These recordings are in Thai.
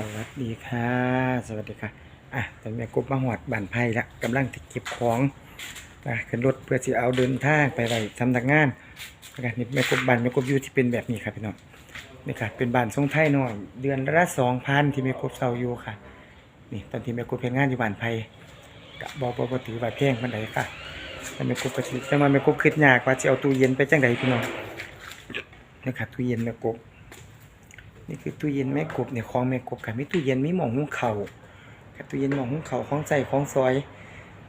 สวัสดีค่ะ สวัสดีค่ะ อะตอนนี้แม่กบมาหอดบ้านไผ่ละกำลังเก็บของนะขึ้นรถเพื่อที่เอาเดินทางไปไปสำนักงานนะครับนี่แม่กบบ้านแม่กบอยู่ที่เป็นแบบนี้ครับพี่น้องนี่ค่ะเป็นบ้านทรงไทยหน่อย เดือนละสองพันที่แม่กบเซาอยู่ค่ะ นี่ตอนที่แม่กบเป็นงานอยู่บ้านไผ่กะบอกบอกถือว่าแพงมันไดค่ะแต่แม่กบก็สิแต่มาแม่กบคิดยากว่าจะเอาตู้เย็นไปจังใดพี่น้องนี่ค่ะตู้เย็นแม่กบ นี่คือตู้เย็นแม่กบเนี่ยของแม่กบค่ะมีตู้เย็นมีหม้อหุงข้ากับตู้เย็นหม้อหุงข้าวของใส่ของซอย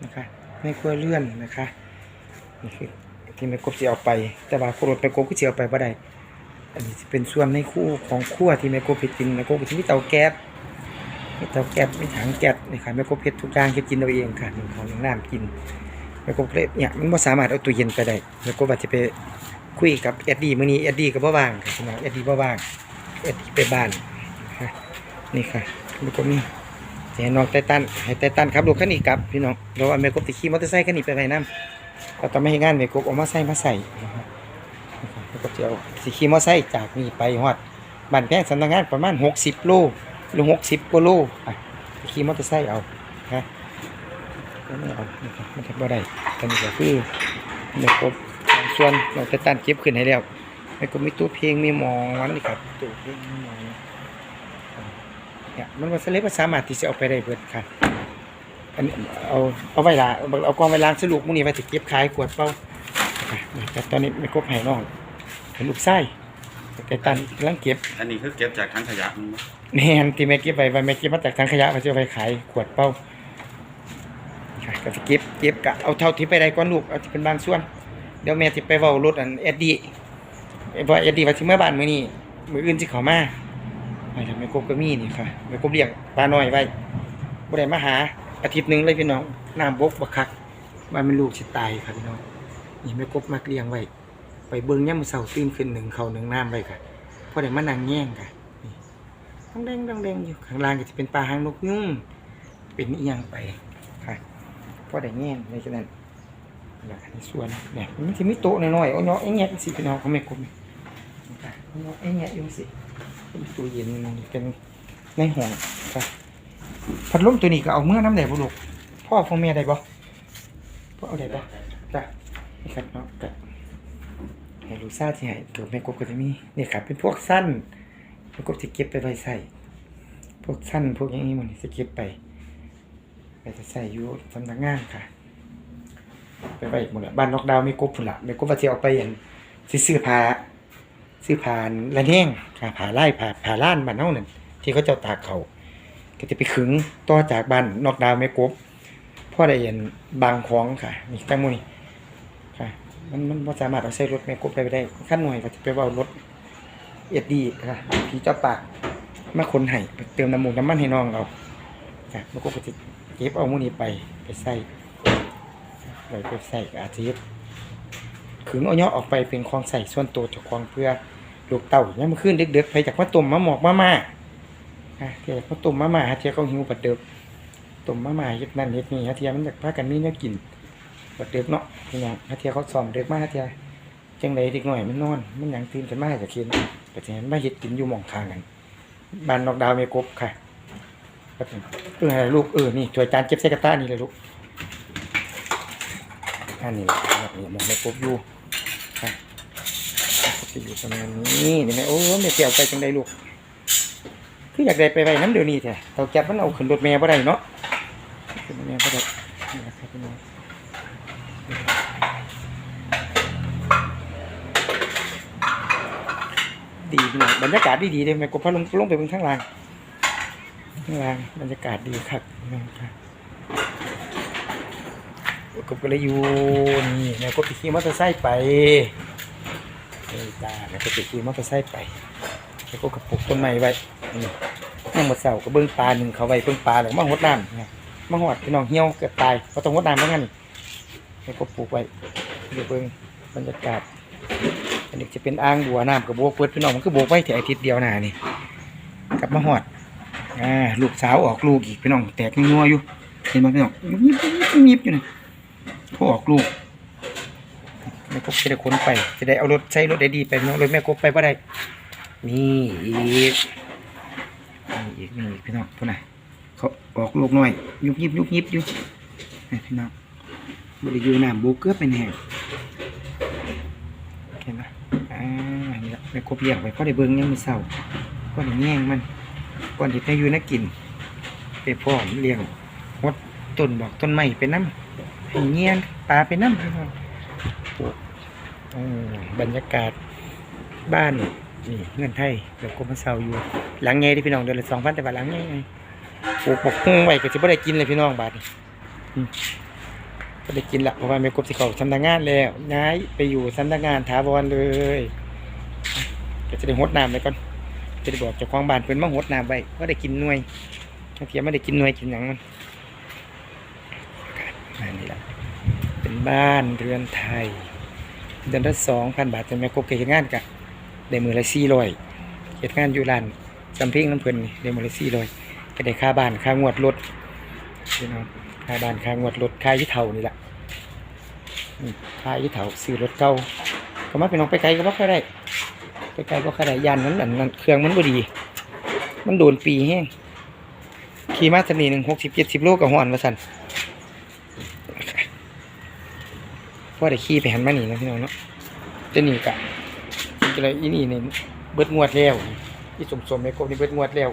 นะคะในครัวเรือนนะคะนี่คือที่แม่กบจะเอาไป แต่ว่าครัวแม่กบก็จะเอาไปบ่ได้อันนี้จะเป็นส่วนในคู่ของครัวที่แม่กบเฮ็ดกินแม่กบก็จะมีเตาแก๊สมีเตาแก๊สมีถังแก๊สนี่ค่ะแม่กบเฮ็ดทุกอย่างเฮ็ดกินเอาเองค่ะหนึ่งของหนึ่งน้ำกินแม่กบเลยเนี่ยมันบ่สามารถเอาตู้เย็นไปได้แม่กบว่าจจะไปคุยกับเอ็ดดี้มื้อนี้เอ็ดดี้ก็บ่ว่างค่ะพี่น้องเอ็ดดี้บ่ว่าง ไปบ้านนี่ค่ะลูกกบนี่จะให้น้องไตตันให้ไตตันครับลูกขันนี้กลับพี่น้องเราว่าแม่กบติขี่มอเตอร์ไซค์ขันนี้ไปไว้น้ำก็ต้องไม่ให้งานแม่กบเอามาใส่มาใส่นะครับแม่กบจะเอาสิขี่มอเตอร์ไซค์จากนี่ไปฮอดบ้านแพงสำนักงานประมาณ 60 โลหรือ 60กว่าโลอะสิขี่มอเตอร์ไซค์เอานะไม่เอานะครับมันทำบ่ได้กันนี้ก็คือแม่กบส่วนน้องไตตันเก็บขึ้นให้แล้ว แล้วก็มีตู้เพลงมีหมอนนี่ครับตู้เพลงมีหมอนเนี่ยมันว่าสเลปสามารถที่จะเอาไปได้เบิดค่ะอันนี้เอาเอาไว้ละเอาเอากองไว้ล้างสรุปมื้อนี้ไว้สิเก็บขายขวดเปล่าค่ะแต่ตอนนี้ไม่ครบให้น้องเป็นลูกไส้แต่ตันกำลังเก็บ อันนี้คือเก็บจากถังขยะมันบ่แม่นที่แม่เก็บไว้ไว้แม่เก็บมาจากถังขยะมาจะเอาไปขายขวดเปล่าค่ะก็สิเก็บเก็บกะเอาเท่าที่ไปได้ก่อนลูกเอาที่เป็นบางส่วน เดี๋ยวแม่สิไปเว้ารถอันเอ็ดดี้ เพราะเอ็ดดี้ว่าสิเมื่อบานมื้อนี้มื้ออื่นสิเข้ามาไปแล้วแม่กบก็มีนี่ค่ะแม่กบเลี้ยงปลาน้อยไว้บ่ได้มาหาอาทิตย์หนึงเลยพี่น้องน้ำบกบักคักว่ามันลูกสิตายค่ะพี่น้องนี่แม่กบมักเลี้ยงไว้ไปเบิ่งยามมื้อเช้าตื่นขึ้นหนึ่งเข้าหนึ่งน้ำไว้ค่ะพอได้มานั่งแย่งค่ะนี่ต้องแดงต้องแดงอยู่ข้างล่างก็สิเป็นปลาหางนกยุงเป็นอียังไปค่ะพอได้แย่งในฉะนั้นนะในส่วนเนี่ยมันจะมีโต๊ะน้อยๆเอาเนาะไอ้เงี้ยสิพี่น้องเขาไม่กลม เอาเนาะไอเงี้ยยู่สิเป็นตู้เย็นเป็นในห้องค่ะพัดลมตัวนี้ก็เอาเมื่อน้ำแดดบุลูกพ่อพ่อแม่ได้บ่พ่อเอาได้บ่จ้ะนี่ครับเนาะก็ให้ลูซ่าที่ให้ตัวแม่กบก็จะมีนี่ครับเป็นพวกสั้นแม่กบจะเก็บไปไว้ใส่พวกสั้นพวกอย่างนี้มันจะเก็บไปไปจะใส่อยู่สำนักงานค่ะ ไปไปหมดละบ้านนอกดาวน์ไม่กบพุ่นละไม่กบว่าจะเอาไปอย่างสิซื้อผ้า ซื้อผ้านละแห้งค่าไล่ผ้าผ้าล้านบ้านเฮานั่นที่เขาเจ้าตากเขาก็จะไปขึงต่อจากบ้านนอกดาวน์ไม่กบพ่อได้เห็นบางของค่ะนี่ตั้งมูนี่ค่ะมันมันบ่สามารถเอาใส่รถแม่กบไปได้ขั้นหน่วยก็จะไปว่ารถเอ็ดดีค่ะพี่เจ้าปากมาคนให้เติมน้ำมูกน้ำมันให้น้องเอาค่ะแม่กบก็จะเก็บเอามูนี่ไปไปใส่ไว้ไปใส่อาทิตย์ขึงเอาเนาะออกไปเป็นของใส่ส่วนตัวจากของเพื่อ ลูกเต่าเนี่ยมมันขึ้นเด็กๆไปจากมาต้มมาหมอกมาม่าฮะเทียมาต้มมาม่าฮะเทียเขาหิวปัดเดิบต้มมาม่าเฮ็ดนั่นเฮ็ดนี่ฮะเทียมันอยากพากันมีเนื้อกินปัดเดิบเนาะพี่น้องฮะเทียเขาซ้อมเด็กมากฮะเทียจังไดเด็กหน่อยมันนอน มันยังตื่นกันมาจะกินแต่ทีนั้นมาเฮ็ดกินอยู่หมองทางกันบ้านนอกดาวเมกบค่ะก็เป็นเออลูกเออนี่ถ้วยจานเก็บใส่กระตะนี่เลยลูกอันนี้แหละครับนี่มันไม่ครบอยู่ค่ะ จะอยู่ประมาณนี้เห็นไหมโอ้แม่เกี่ยวไปจังไดลูกคืออยากได้ไปไว้น้ำเดี๋ยวนี้แท้เตาแก๊สมันเอาขึ้นรถแม่บ่ได้เนาะขึ้นรถแม่บ่ได้นี่นะครับพี่น้องดีพี่น้องบรรยากาศดีดีเลยแม่กบพาลงลงไปบนข้างล่างข้างล่างบรรยากาศดีครับพี่น้องครับกบก็เลยอยู่นี่แม่กบขี่มอเตอร์ไซค์ไป นี่จ้าแม่กบไปขี่มอเตอร์ไซค์ไป แล้วก็กระปลูกต้นไม้ไว้นี่นั่งมาเสาก็เบิ้งปลาหนึ่งเขาไว้เบิ้งปลาแล้วมาหดน้ำนะมาหอดพี่น้องเหี่ยวเกือบตายเพราะต้องหดน้ำเหมือนกันนี่แม่กบปลูกไว้เดี๋ยวเบิ้งบรรยากาศอันนี้จะเป็นอ่างบัวน้ำกับบัวเปิดพี่น้องมันก็บัวไว้แต่อาทิตย์เดียวหนานี่กลับมาหอดอ่าลูกสาวออกลูกอีกพี่น้องแตกงัวอยู่เห็นไหมพี่น้องยิบยิบยิบอยู่นี่พวกลูก กบจะได้ขนไปจะได้เอารถใช้รถได้ดีไปเนาะรถแม่กบไปบ่ได้นี่อีกนี่อีกอีกนี่พี่น้องพุ่นน่ะเขาออกลูกน้อย ยุบยิบยุบยิบอยู่นี่พี่น้องบริยูน้ำบุกเกือบเป็นแห้งเห็นไหมอ่านี่ละไม่ครบเลี้ยงไปเพราะได้เบิ่งยังมีเศร้าก็ได้แง่งมันก่อนที่จะอยู่นักกิน ไปพร้อมเลี้ยงหดต้นบอกต้นไม้ไปน้ำให้เงี้ยนปลาไปน้ำพี่น้อง บรรยากาศบ้านนี่เงินไทยเดี๋ยวกรมเสาอยู่ หลังไงที่พี่น้องเดือนละสองพันแต่ว่าหลังไงไงปลูกบอกหุ้งไว้ก็จะไม่ได้กินเลยพี่น้องบาทนี่อืมก็ได้กินละเพราะว่าแม่กบสิเขาสำนักงานแล้วย้ายไปอยู่สำนักงานถาวรเลยก็จะได้หดน้ำไปก่อนจะได้บอกเจ้าของบ้านเพิ่นมาหดน้ำไว้ว่ได้กินหน่วยเทียมไม่ได้กินหน่วยกินหยังมันอันนี้ละเป็นบ้านเรือนไทย เดือนละสองพันบาทแต่แม่กบเกิดงานกะได้มือละสี่ร้อยเกิดงานอยู่ร้านจำเพ่งน้ำเพลินได้มดเลยสี่ร้อยก็ได้ค่าบ้านค่างวดรถพี่น้องค่าบ้านค่างวดรถค่ายี่เท่านี่แหละค่ายี่เท่าซื้อรถเก่าก็มาเป็นน้องไปไกลก็บ่ค่อยได้ไปไกลก็ค่อยได้ยานมันอันนั้นเครื่องมันบ่ดี มันโดนปีแห้งขี่มาสนีหนึ่งหกสิบเจ็ดสิบโลกับหอนมาสั่น พอได้ขี่ไปหันมาหนีนะพี่น้องเนาะจะหนีกะจะเลยอีนี่เนี่ยเบิดงวดแล้วที่สมสมในกรมนี้เบิดงวดแล้ว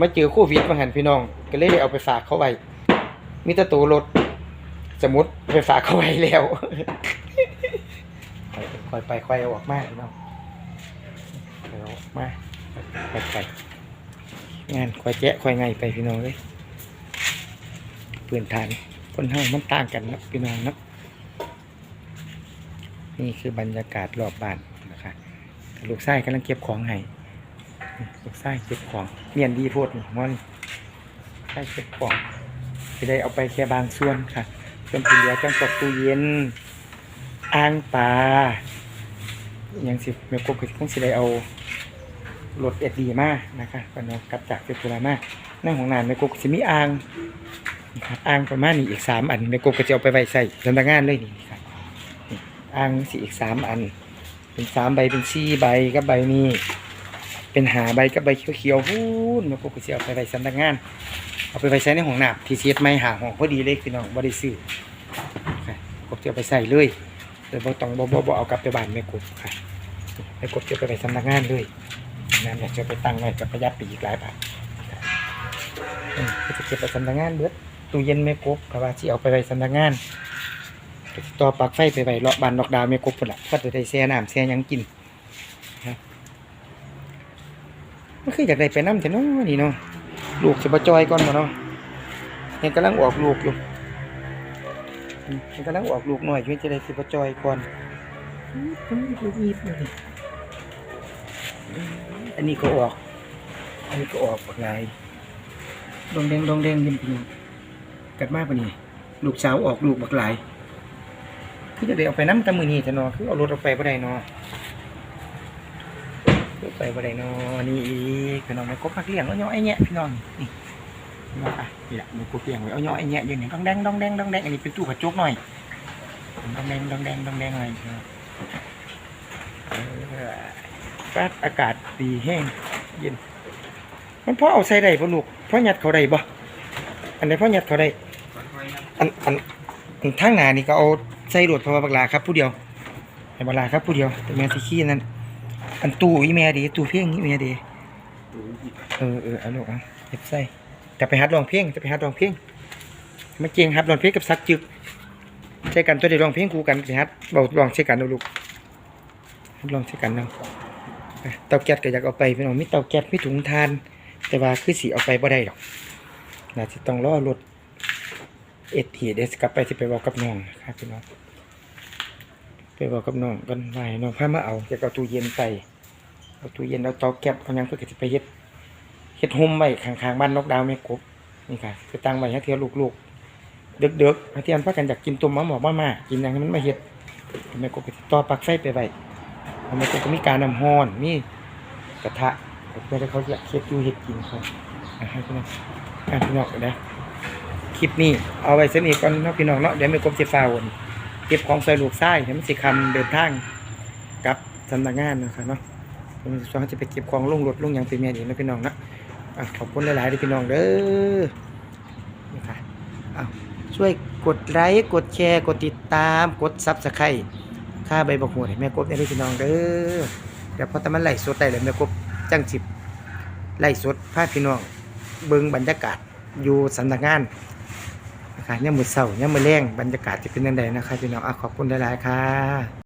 มาเจอโควิดมาหันพี่น้อง ก็เลยได้เอาไปฝากเขาไว้มีแตะตัวรถสมมติไปฝากเขาไว้แล้วค่อยไปค่อยเอาออกมาพี่น้องเอาออกมาค่อยไปงานค่อยแจ๊ะค่อยไงไปพี่น้องเลยพื้นฐานคนเฮามันต่างกันนะพี่น้องนะ นี่คือบรรยากาศรอบบ้านนะคะลูกชายกำลังเก็บของให้ลูกไส้เก็บของเมียนดีโพดมันไส้เก็บของจะได้เอาไปแค่บางส่วนค่ะส่วนที่เหลือจังตกตู้เย็นอ่างปลาอย่างสิเมกบก็คงสิได้เอารถเอ็ดดีมากนะคะก็นกลับจากเซตุลามาในของนานเมกบก็สิมีอ่างอ่างประมาณนี้อีกสามอันเมกบก็จะเอาไปไว้ใส่สำนักงานเลยนี่ อ่างสิอีกสามอัน เป็นสามใบเป็นสี่ใบกับใบนี้ เป็นหาใบกับใบเขียวๆพูนมาปกติเอาไปไว้สำนักงาน เอาไปไว้ใช้ในห้องน้ำที่เสียดไม่หาห้องพอดีเลยพี่น้องบ่ได้ซื้อค่ะกบจะเอาไปใส่เลยแต่บ่ต้องบ่บ่บ่เอากลับไปบ้านแม่กบค่ะแม่กบจะไปไว้สำนักงานเลยนั่นแหละจะไปตั้งไว้กับประหยัดไปอีกหลายบาทเออก็จะเก็บไปสำนักงานเบิดตู้เย็นแม่กบเพราะว่าที่เอาไปไว้สำนักงาน ก็สิต่อปลั๊กไฟไปไว้เลาะบานดอกดาวแม่กบพุ่นละก็จะได้แช่น้ำแช่หยังกินนะมันคืออยากได้ไปน้ำแต่เนาะนี่เนาะลูกจะมาจอยก่อนมาเนาะเห็นกำลังออกลูกอยู่อืมเห็นกำลังออกลูกหน่อยช่วยจะได้สิมาจอยก่อนลูกอีบเลยอันนี้ก็ออก อันนี้ก็ออกบักหลายดองแดงดองแดงยิมพิงกัดมากปะนี่ลูกสาวออกลูกบักหลาย คือจะได้เอาไปน้ำตะมือนี่แต่เนาะคือเอารถออกไปบ่ได้เนาะไปบ่ได้เนอนี่อีกพี่น้องมันกบพักเลี้ยงเอาย่อไอ้แงะพี่น้องนี่มาอะนี่แหละมันกบเลี้ยงไว้เอาย่อไอ้แงะอยู่นี่ดองแดงดองแดงดองแดงอันนี้เป็นตู้กระจกหน่อยดองแดงดองแดงดองแดงอยพี่น้องเออก็อากาศดีแห้งเย็น มันพ่อเอาใส่ได้ปะลูกพ่อยัดเขาได้บ่อันไหนพ่อยัดเขาได้อันอันอันทางหน้านี่ก็เอา ใส่รถเพราะว่าบักลาครับผู้เดียวให้บักลาครับผู้เดียวแต่แม่ที่ขี้นั่นอันตู้อีแม่ดีตู้เพียงอีแม่ดีเออเออเอาลูกเอาเก็บใส่จะไปฮัดร้องเพลงจะไปฮัดร้องเพลงมาเก่งฮัดร้องเพลงกับซักจึกใช่กันตัวเดียวร้องเพลงคู่กันสิฮัดเบาร้องใช่กันเอาลูกฮัดร้องใช่กันเนาะเตาแก๊สก็อยากเอาไปพี่น้องมีเตาแก๊สมีถุงทาน แต่ว่าคือสีเอาไปบ่ได้หรอกน่าจะต้องรอรถ เอทีเดสกลับไปสิไปบอกกับน้องนะครับพี่น้องไปบอกกับน้องกันไว้น้องพามาเอาจะเอาตู้เย็นไปเอาตู้เย็นเอาเตาแก๊สเอายังเพื่อจะไปเฮ็ดเฮ็ดโฮมไว้ข้างๆบ้านนกดาวแม่กบนี่ค่ะไปตั้งไว้ให้เที่ยวลูกๆเด็กๆให้เทียนพากันอยากกินต้มมะหมอกมามากินหยังให้มันมาเฮ็ดแม่กบก็สิต่อปลักไฟไปไว้แม่กบก็มีการนำร้อนมีกระทะเพื่อให้เขาอยากเฮ็ดอยู่เฮ็ดกินเขาให้พี่น้องอะพี่น้องนะ ลิปนี้เอาไว้สนิทก่อนเนาะพี่น้องเนาะเดี๋ยวแม่กบสิฟ้าวนเก็บของใส่ลูกไส้เห็นมันสิคำเดินทางกับสำนักงานนะครับเนาะผมจะจะไปเก็บของลงรถลงยังไปเมียดีนะพี่น้องนะขอบคุณหลายๆที่พี่น้องเด้อนี่ค่ะเอาช่วยกดไลค์กดแชร์ กดติดตามกดซับสไครต์ค่าใบบกหัวให้แม่กบได้ด้วยพี่น้องเด้อเดี๋ยวพอตะมันไหลสดได้เลยแม่กบจังสิบไหลสดพาพี่น้องเบิ่งบรรยากาศอยู่สำนักงาน นะคะเนี่ยมือเศร้าเนี่ยมมือแรงบรรยากาศจะเป็นยังไงนะคะพี่น้องอะขอบคุณหลายๆค่ะ